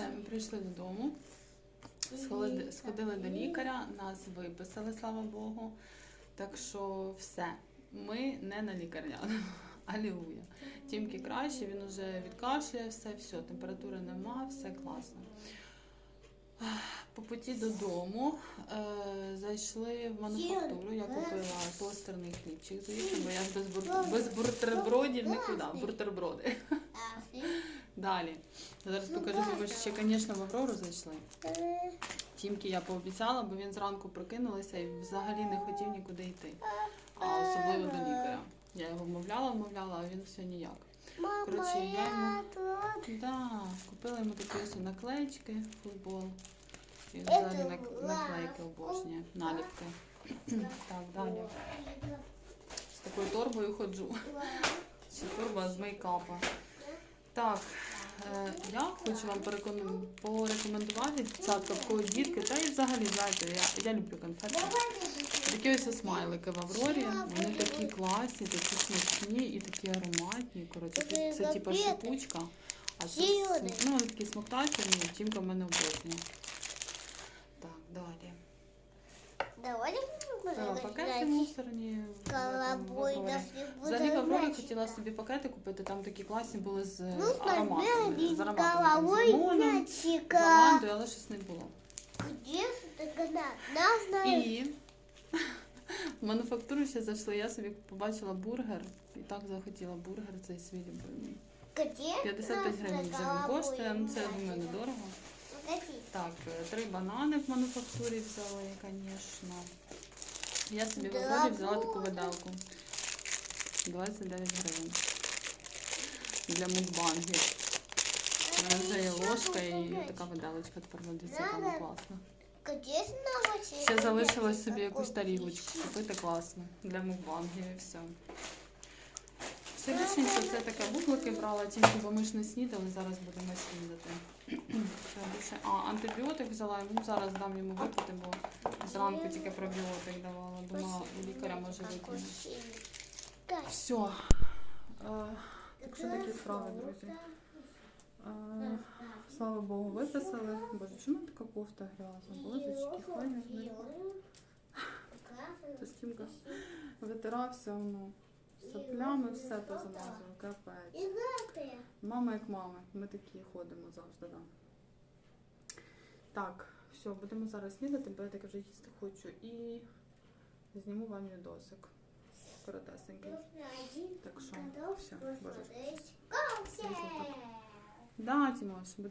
Все, ми прийшли додому, сходили, сходили до лікаря, нас виписали, слава Богу. Так що все, ми не на лікарняному. Алілуя. Тімки краще, він уже відкашляє все, все, температури нема, все класно. По путі додому е, зайшли в мануфактуру. Я купила тостерний хлібчик, звісно, бо я без, бур... без бутербродів нікуди. Бутерброди. Далі. Зараз покажу, бо ми ще, звісно, в Аврору зайшли. Тімки я пообіцяла, бо він зранку прокинулася і взагалі не хотів нікуди йти. А особливо до лікаря. Я його вмовляла, вмовляла, а він все ніяк. Коротше, я йому да, купила йому такі ось наклеечки, футбол. Він взагалі наклейки обожнює, наліпки. Так, далі. З такою торбою ходжу. Ще торба з мейкапа. Так, я хочу вам порекомендувати дівчатка, в кого дітки, та і взагалі, знаєте, я, я люблю конфети. Такі ось смайлики в Аврорі. Вони такі класні, такі смачні і такі ароматні. Коротше, це типа шипучка. А це ну, такі смоктательні, тімка в мене обожнює. Так, далі. Давай Так, пакети мусорні. в Головой, Взагалі в хотіла собі пакети купити, там такі класні були з е, Нужно ароматами. З ароматами там, з головой лимоном, з мячика. лавандою, але щось не було. Где. І в мануфактуру ще зайшли, я собі побачила бургер і так захотіла бургер цей свій любимий. Где? 55 гривень вже він коштує, ну це я думаю недорого. Так, е, три банани в мануфактурі взяла, звісно. Я собі в Аврорі взяла таку виделку. 29 гривень. Для мукбангів. У мене вже є ложка і така виделочка тепер яка вона класна. Ще залишилось собі якусь тарілочку купити класно для мукбангів і все. Все більшенько це таке бублики брала, тільки бо ми ж не снідали, зараз будемо снідати. А, антибіотик взяла, ну зараз дам йому випити, бо зранку тільки пробіотик давала. Думала, у лікаря може випити. Все. Так що такі справи, друзі. Е, Слава Богу, виписали. Боже, чому така кофта грязна? Божечки, хай не знаю. Це стімка витирався, ну, соплями все позамазував, капець. Мама як мама, ми такі ходимо завжди, да. Так, все, будемо зараз снідати, бо я таке вже їсти хочу і зніму вам відосик. Коротесенький. Так що, все, боже. Да, Тимош, будемо.